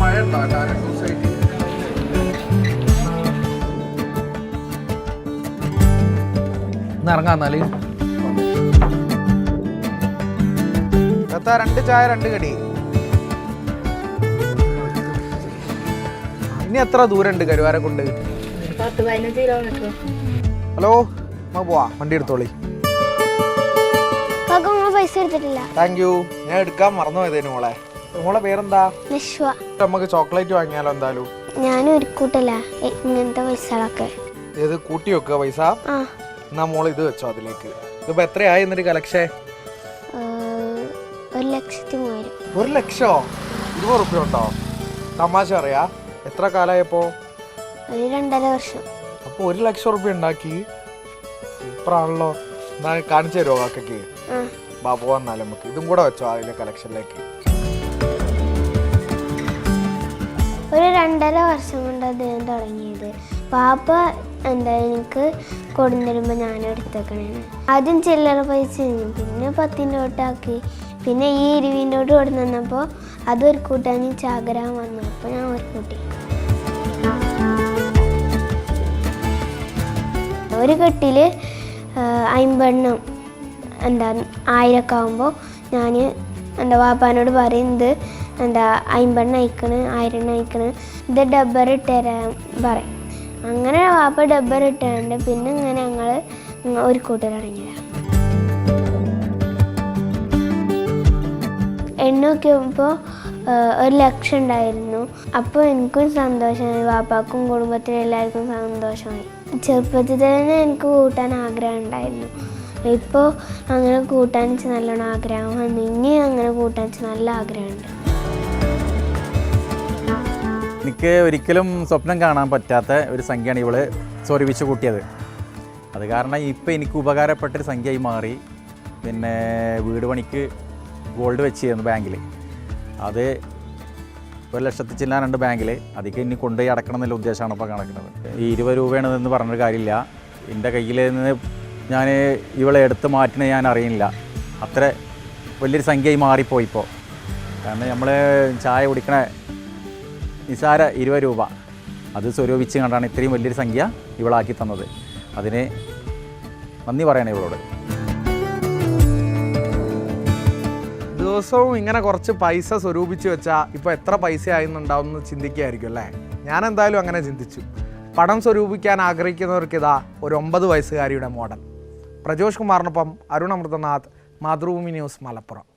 മഴ ഉണ്ടോ രണ്ട് ദിവസമായിട്ട് ഇറങ്ങാം എന്നാൽ രണ്ട് ചായ രണ്ട് കടി. ഇനി എത്ര ദൂരമുണ്ട് കരുവാരെ കൊണ്ട്? പത്ത് പതിനഞ്ച് കിലോമീറ്റർ. ഹലോ പോവാ വണ്ടി എടുത്തോളി. പൈസ എടുത്തിട്ടില്ല. താങ്ക് യു ഞാൻ എടുക്കാൻ മറന്നു പോയതേനു മോളെ. മോളെ പേരെന്താ? നിശ്വ നമുക്ക് ചോക്ലേറ്റ് വാങ്ങിയാലോ എന്തായാലും? ഞാൻ ഒരു കൂട്ടല. ഇങ്ങനത്തെ പൈസകളൊക്കെ. ഇത് കൂട്ടി വെക്കുക പൈസ? ആ. എന്നാ മോൾ ഇത് വെച്ചോ അതിലേക്ക്. ഇതിപ്പോ എത്രയായി എന്നൊരു കലക്ഷൻ? ഏഹ്, ഒരു ലക്ഷത്തി മൂവായിരം. ഒരു ലക്ഷോ? ഇരുപത് റുപ്യ ഉണ്ടോ? തമാശ അറിയാ എത്ര കാലായപ്പോ? ഒരു രണ്ടര വർഷം. അപ്പൊ ഒരു ലക്ഷം റുപ്യ ഉണ്ടാക്കി. സൂപ്പറാണല്ലോ. എന്നാ കാണിച്ചു തരുമോ കാക്കയ്ക്ക്? ആ. ബാ പോവാന്നാലും നമുക്ക്. ഇതും കൂടെ വെച്ചോ അതിലെ കളക്ഷനിലേക്ക് ഒരു രണ്ടര വർഷം കൊണ്ട് ഞാൻ തുടങ്ങിയത്. പാപ്പ എന്താ എനിക്ക് കൊടുന്നിരുമ്പോൾ ഞാൻ എടുത്തേക്കണേന് ആദ്യം ചില്ലറ പൈസ ആയിരുന്നു പിന്നെ പത്തിന്റെ തൊട്ടാക്കി പിന്നെ ഈ ഇരുവിന്റെ തൊട്ട് കൊടുന്ന് തന്നപ്പോൾ അതൊരു കൂട്ടാൻ ചാകരാൻ വന്നു. അപ്പോൾ ഞാൻ ഒരു കൂട്ടി. ഒരു കെട്ടിൽ അമ്പെണ്ണം എന്താ ആയിരക്കാവുമ്പോൾ ഞാൻ എന്താ വാപ്പാനോട് പറയുന്നത് എന്താ അയിമ്പെണ്ണ അയക്കണ് ആയിരം അയക്കണ് ഇത് ഡബ്ബർ ഇട്ട് തരാൻ പറയും. അങ്ങനെ വാപ്പ ഡബ്ബർ ഇട്ടുണ്ട് പിന്നെ ഇങ്ങനെ ഞങ്ങൾ ഒരു കൂട്ടരടങ്ങിയതാണ് എണ്ണ നോക്കിയപ്പോൾ ഒരു ലക്ഷം ഉണ്ടായിരുന്നു. അപ്പോൾ എനിക്കും സന്തോഷമായി വാപ്പാക്കും കുടുംബത്തിനും എല്ലാവർക്കും സന്തോഷമായി. ചെറുപ്പത്തിൽ തന്നെ എനിക്ക് കൂട്ടാൻ ആഗ്രഹം ഉണ്ടായിരുന്നു. ഇപ്പോൾ അങ്ങനെ കൂട്ടാൻ വെച്ച് നല്ലോണം ആഗ്രഹം വന്നു. അങ്ങനെ കൂട്ടാൻ വെച്ച് നല്ല ആഗ്രഹമുണ്ട്. എനിക്ക് ഒരിക്കലും സ്വപ്നം കാണാൻ പറ്റാത്ത ഒരു സംഖ്യയാണ് ഇവൾ സ്വരൂപിച്ച് കൂട്ടിയത്. അത് കാരണം ഇപ്പം എനിക്ക് ഉപകാരപ്പെട്ടൊരു സംഖ്യയായി മാറി. പിന്നെ വീട് പണിക്ക് ഗോൾഡ് വെച്ച് ചെയ്യുന്നു ബാങ്കിൽ അത് ഒരു ലക്ഷത്തി ചില്ലാനുണ്ട് ബാങ്കിൽ അധികം ഇനി കൊണ്ടുപോയി അടക്കണം എന്നുള്ള ഉദ്ദേശമാണ് ഇപ്പോൾ കണക്കുന്നത്. ഈ ഇരുപത് രൂപയാണ് എന്ന് പറഞ്ഞൊരു കാര്യമില്ല. എന്റെ കയ്യിൽ നിന്ന് ഞാൻ ഇവളെ എടുത്ത് മാറ്റണേ ഞാൻ അറിയില്ല. അത്ര വലിയൊരു സംഖ്യയായി മാറിപ്പോയി ഇപ്പോൾ കാരണം നമ്മൾ ചായ കുടിക്കണ നിസാര ഇരുപത് രൂപ. അത് സ്വരൂപിച്ച് കണ്ടാണ് ഇത്രയും വലിയൊരു സംഖ്യ ഇവളാക്കി തന്നത്. അതിന് നന്ദി പറയണേ ഇവളോട്. ദിവസവും ഇങ്ങനെ കുറച്ച് പൈസ സ്വരൂപിച്ച് വെച്ചാൽ ഇപ്പോൾ എത്ര പൈസ ആയിരുന്നുണ്ടാവും എന്ന് ചിന്തിക്കുകയായിരിക്കും അല്ലേ? ഞാൻ എന്തായാലും അങ്ങനെ ചിന്തിച്ചു. പണം സ്വരൂപിക്കാൻ ആഗ്രഹിക്കുന്നവർക്ക് ഇതാ ഒരു ഒമ്പത് വയസ്സുകാരിയുടെ മോഡൽ. പ്രജോഷ് കുമാറിനൊപ്പം അരുണമൃതനാഥ് മാതൃഭൂമി ന്യൂസ് മലപ്പുറം.